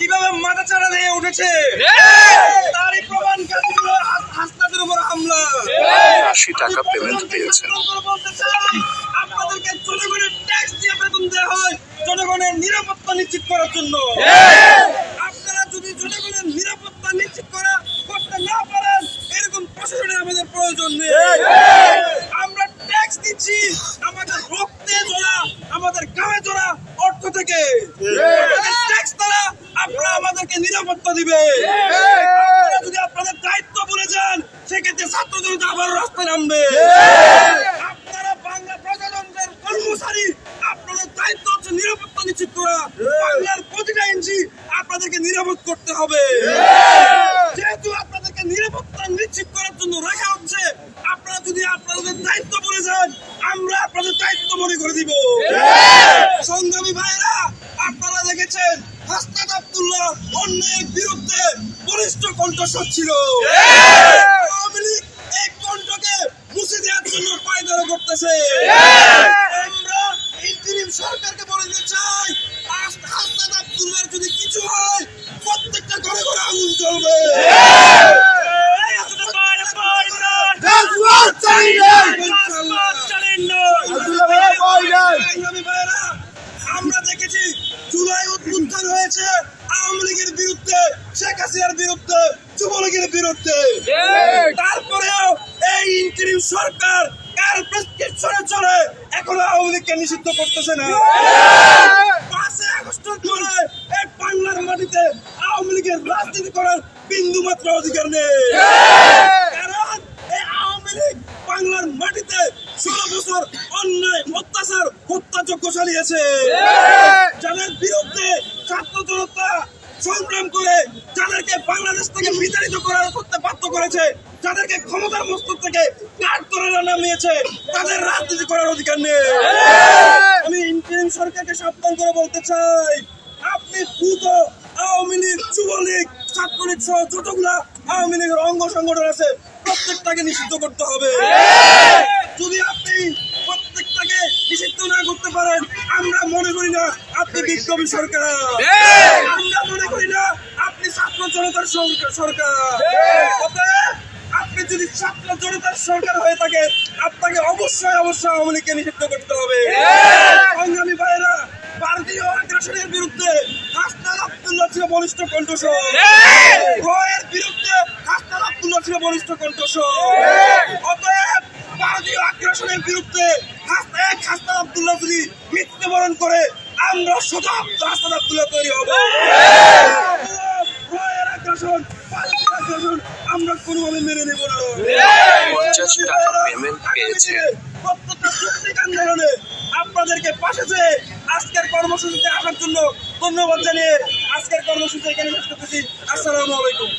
কীভাবে মাথা চাড়া দিয়ে উঠেছে? তারই প্রমাণ হাসনাদের উপর হামলা। আশি টাকা পেমেন্ট পেয়েছে বলতে চাই। আপনাদেরকে জনগণের ট্যাক্স দিয়ে বেতন দেওয়া হয়। জনগণের নিরাপত্তা নিশ্চিত করার জন্য আপনারা যদি জনগণের নিরাপত্তা নিশ্চিত করা করতে না পারেন এরকম প্রশাসনের আমাদের প্রয়োজন নেই আমরা ট্যাক্স দিচ্ছি আমাদের রক্তে জোড়া আমাদের গায়ে জোড়া অর্থ থেকে ট্যাক্স দ্বারা আপনারা আমাদেরকে নিরাপত্তা দিবে। যদি আপনাদের দায়িত্ব ভুলে যান সেক্ষেত্রে ছাত্র জনতা আবারও রাস্তায় নামবে। আপনারা বাংলা প্রজাতন্ত্রের কর্মচারী আপনাদের দায়িত্ব হচ্ছে নিরাপত্তা নিশ্চিত করা। বাংলার প্রতিটা ইঞ্চি আপনাদেরকে নিরাপদ করতে হবে। যেহেতু আপনাদেরকে নিরাপত্তা নিশ্চিত করার জন্য রাখা হচ্ছে আপনারা যদি আপনাদের দায়িত্ব বলে যান আমরা আপনাদের দায়িত্ব মনে করে দিব। সংগ্রামী ভাইরা আপনারা দেখেছেন হাসনাত আব্দুল্লাহ অন্যের বিরুদ্ধে বলিষ্ঠ কণ্ঠস্বর ছিল। আওয়ামী লীগ এই কণ্ঠকে মুছে দেওয়ার জন্য পায়দারা করতেছে। দেখেছি জুলাই উত্থান হয়েছে আওয়ামী লীগের বিরুদ্ধে শেখ হাসিনার বিরুদ্ধে যুবলীগের বিরুদ্ধে। তারপরেও এই ইন্টারিম সরকার কার প্রেসক্রিপশনে চলে এখনও আওয়ামী লীগকে নিষিদ্ধ করতেছে না। পাঁচই আগস্টের পরে এই বাংলার মাটিতে আওয়ামী লীগের রাজনীতি করার বিন্দু মাত্র অধিকার নেই। কারণ এই আওয়ামী লীগ বাংলার মাটিতে ষোলো বছর অন্যায় অত্যাচার হত্যাযজ্ঞ চালিয়েছে। যাদের বিরুদ্ধে ছাত্র জনতা সংগ্রাম করে, যাদেরকে বাংলাদেশ থেকে বিতাড়িত করার করতে বাধ্য করেছে, যাদেরকে ক্ষমতার মস্তক থেকে কাঠ করে নামিয়েছে, তাদের রাজনীতি করার অধিকার নেই। আমি ইন্টারিম সরকারকে সাবধান করে বলতে চাই, আপনি দ্রুত আওয়ামী লীগ, যুবলীগ, ছাত্রলীগ সহ যতগুলা আওয়ামী লীগের অঙ্গ সংগঠন আছে, প্রত্যেকটাকে নিষিদ্ধ করতে হবে। বিপ্লবী সরকার। আমরা মনে করি না আপনি ছাত্র জনতার সরকার- আপনি যদি ছাত্র জনতার সরকার হয়ে থাকে আপনাকে অবশ্যই অবশ্যই আওয়ামী লীগকে নিষিদ্ধ করতে হবে। সংগ্রামী ভাইয়েরা ভারতীয় আগ্রাসনের বিরুদ্ধে হাসনাত আব্দুল্লাহ ছিল বলিষ্ঠ কণ্ঠস্বর। রয়ের বিরুদ্ধে আব্দুল্লাহ ছিল বলিষ্ঠ কণ্ঠস্বর। অতএব ভারতীয় আগ্রাসনের বিরুদ্ধে হাস- এক আব্দুল্লাহ যদি মৃত্যুবরণ করে আমরা শতাব্দ হাসনাত আব্দুল্লাহ তৈরি হব। রয়ের আগ্রাসন ভারতীয় আগ্রাসন আমরা কোনোভাবে মেনে নেব না। পঞ্চাশ টাকা পেমেন্ট পেয়েছে। প্রত্যেকটা যৌক্তিক আন্দোলনে আপনাদেরকে পাশে চেয়ে আজকের কর্মসূচিতে আসার জন্য ধন্যবাদ জানিয়ে আজকের কর্মসূচি এখানে শেষ করতেছি। আসসালামু আলাইকুম।